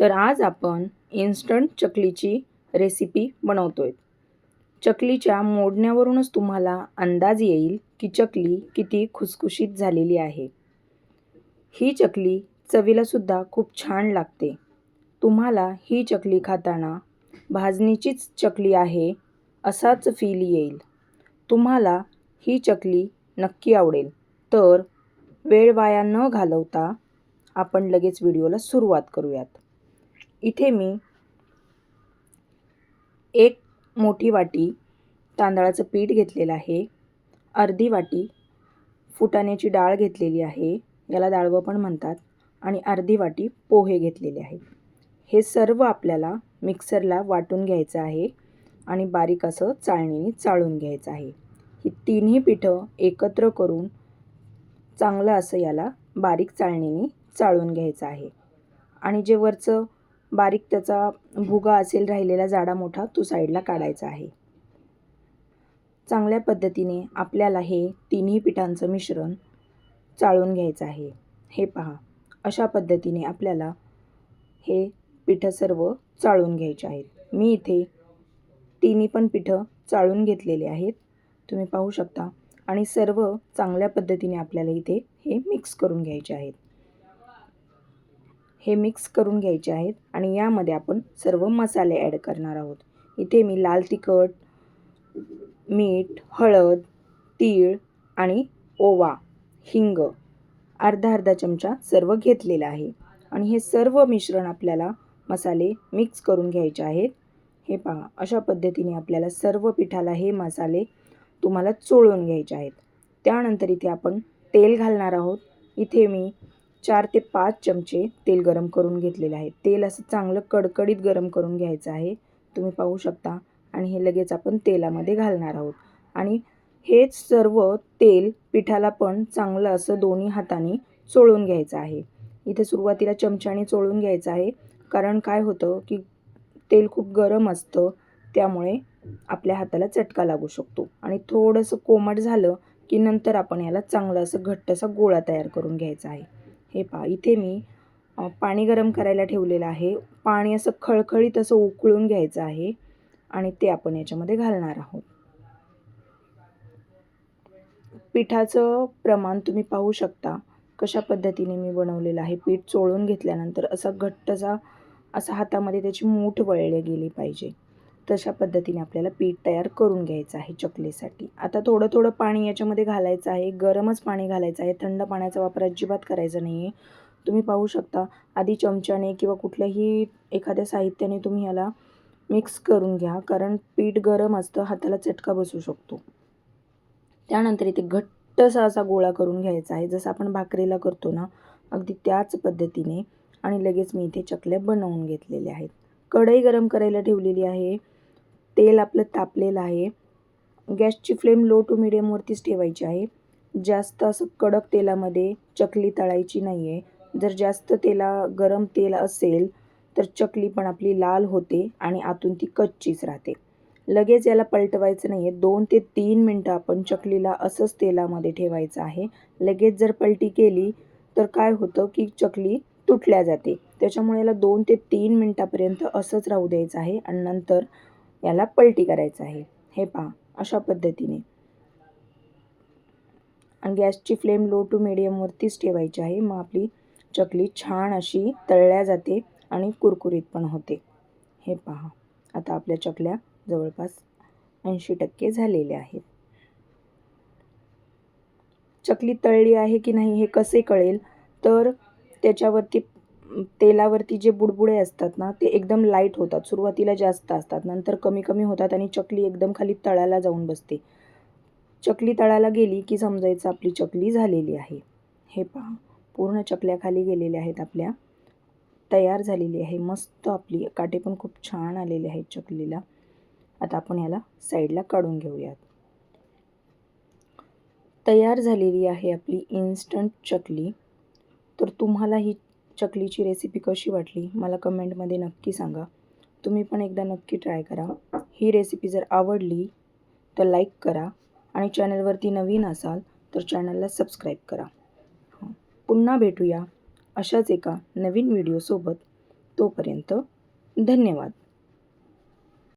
तर आज आपण इन्स्टंट चकलीची रेसिपी बनवतो आहे चकलीच्या मोडण्यावरूनच तुम्हाला अंदाज येईल की चकली किती खुसखुशीत झालेली आहे. ही चकली चवीलासुद्धा खूप छान लागते. तुम्हाला ही चकली खाताना भाजणीचीच चकली आहे असाच फील येईल. तुम्हाला ही चकली नक्की आवडेल. तर वेळ वाया न घालवता आपण लगेच व्हिडिओला सुरुवात करूयात. इथे मी एक मोठी वाटी तांदळाचं पीठ घेतलेलं आहे. अर्धी वाटी फुटाण्याची डाळ घेतलेली आहे. याला डाळवं पण म्हणतात. आणि अर्धी वाटी पोहे घेतलेले आहेत. हे सर्व आपल्याला मिक्सरला वाटून घ्यायचं आहे आणि बारीक असं चाळणीने चाळून घ्यायचं आहे. ही तिन्ही पिठं एकत्र करून चांगलं असं याला बारीक चाळणीने चाळून घ्यायचं आहे. आणि जे वरचं बारीक त्याचा भुगा असेल राहिलेला जाडा मोठा तो साईडला काढायचा आहे. चांगल्या पद्धतीने आपल्याला हे तिन्ही पिठांचं मिश्रण चाळून घ्यायचं आहे. हे पहा अशा पद्धतीने आपल्याला हे पिठं सर्व चाळून घ्यायचे आहेत. मी इथे तिन्ही पण पिठं चाळून घेतलेले आहेत. तुम्ही पाहू शकता. आणि सर्व चांगल्या पद्धतीने आपल्याला इथे हे मिक्स करून घ्यायचे आहेत. हे मिक्स करून घ्यायचे आहेत आणि यामध्ये आपण सर्व मसाले ॲड करणार आहोत. इथे मी लाल तिखट मीठ हळद तीळ आणि ओवा हिंग अर्धा अर्धा चमचा सर्व घेतलेला आहे. आणि हे सर्व मिश्रण आपल्याला मसाले मिक्स करून घ्यायचे आहेत. हे पहा अशा पद्धतीने आपल्याला सर्व पिठाला हे मसाले तुम्हाला चोळून घ्यायचे आहेत. त्यानंतर इथे आपण तेल घालणार आहोत. इथे मी चार ते पाच चमचे तेल गरम करून घेतलेले आहे. तेल असं चांगलं कडकडीत गरम करून घ्यायचं आहे. तुम्ही पाहू शकता. आणि हे लगेच आपण तेलामध्ये घालणार आहोत. आणि हेच सर्व तेल पिठाला पण चांगलं असं दोन्ही हाताने चोळून घ्यायचं आहे. इथे सुरुवातीला चमच्याने चोळून घ्यायचं आहे. कारण काय होतं की तेल खूप गरम असतं. त्यामुळे आपल्या हाताला चटका लागू शकतो. आणि थोडंसं कोमट झालं की नंतर आपण याला चांगलं असं घट्ट असा गोळा तयार करून घ्यायचा आहे. हे पहा इथे मी पाणी गरम करायला ठेवलेलं आहे. पाणी असं खळखळीत असं उकळून घ्यायचं आहे आणि ते आपण याच्यामध्ये घालणार आहोत. पिठाचं प्रमाण तुम्ही पाहू शकता कशा पद्धतीने मी बनवलेलं आहे. पीठ चोळून घेतल्यानंतर असा घट्टचा असा हातामध्ये त्याची मूठ वळली गेली पाहिजे. तशा पद्धतीने आपल्याला पीठ तयार करून घ्यायचं आहे चकलीसाठी. आता थोडं थोडं पाणी याच्यामध्ये घालायचं आहे. गरमच पाणी घालायचं आहे. थंड पाण्याचा वापर अजिबात करायचा नाही आहे तुम्ही पाहू शकता आधी चमच्याने किंवा कुठल्याही एखाद्या साहित्याने तुम्ही ह्याला मिक्स करून घ्या कारण पीठ गरम असतं हाताला चटका बसू शकतो. त्यानंतर इथे घट्टसा असा गोळा करून घ्यायचा आहे. जसं आपण भाकरीला करतो ना अगदी त्याच पद्धतीने. आणि लगेच मी इथे चकल्या बनवून घेतलेल्या आहेत. कढई गरम करायला ठेवलेली आहे. तेल आपलं तापलेलं आहे. गॅसची फ्लेम लो टू मिडियमवरतीच ठेवायची आहे. जास्त असं कडक तेलामध्ये चकली तळायची नाही आहे जर जास्त तेला गरम तेल असेल तर चकली पण आपली लाल होते आणि आतून ती कच्चीच राहते. लगेच याला पलटवायचं नाही आहे दोन ते तीन मिनटं आपण चकलीला असंच तेलामध्ये ठेवायचं आहे. लगेच जर पलटी केली तर काय होतं की चकली तुटल्या जाते. त्याच्यामुळे याला दोन ते तीन मिनटापर्यंत असंच राहू द्यायचं आहे आणि नंतर याला पलटी करायचं आहे. हे पहा अशा पद्धतीने. आणि गॅसची फ्लेम लो टू मिडियमवरतीच ठेवायची आहे. मग आपली चकली छान अशी तळल्या जाते आणि कुरकुरीत पण होते. हे पहा आता आपल्या चकल्या जवळपास ऐंशी टक्के झालेल्या आहेत. चकली तळली आहे की नाही हे कसे कळेल? तर त्याच्यावरती तेलावरती जे बुडबुडे असतात ना ते एकदम लाइट होतात. सुरुवातीला जास्त असतात नंतर कमी कमी होतात आणि चकली एकदम खाली तळाला जाऊन बसते. चकली तळाला गेली की समजायचं आपली चकली झालेली आहे. हे पहा पूर्ण चकल्या खाली गेलेल्या आहेत आपल्या. तयार झालेली आहे. मस्त आपली काटे पण खूप छान आलेले आहेत चकलीला. आता आपण याला साईडला काढून घेऊयात. तयार झालेली आहे आपली इन्स्टंट चकली. तर तुम्हाला ही चकलीची रेसिपी कशी वाटली मला कमेंटमध्ये नक्की सांगा. तुम्ही पण एकदा नक्की ट्राय करा. ही रेसिपी जर आवडली तर लाईक करा आणि चॅनलवरती नवीन असाल तर चॅनलला सबस्क्राईब करा. पुन्हा भेटूया अशाच एका नवीन व्हिडिओसोबत तोपर्यंत धन्यवाद.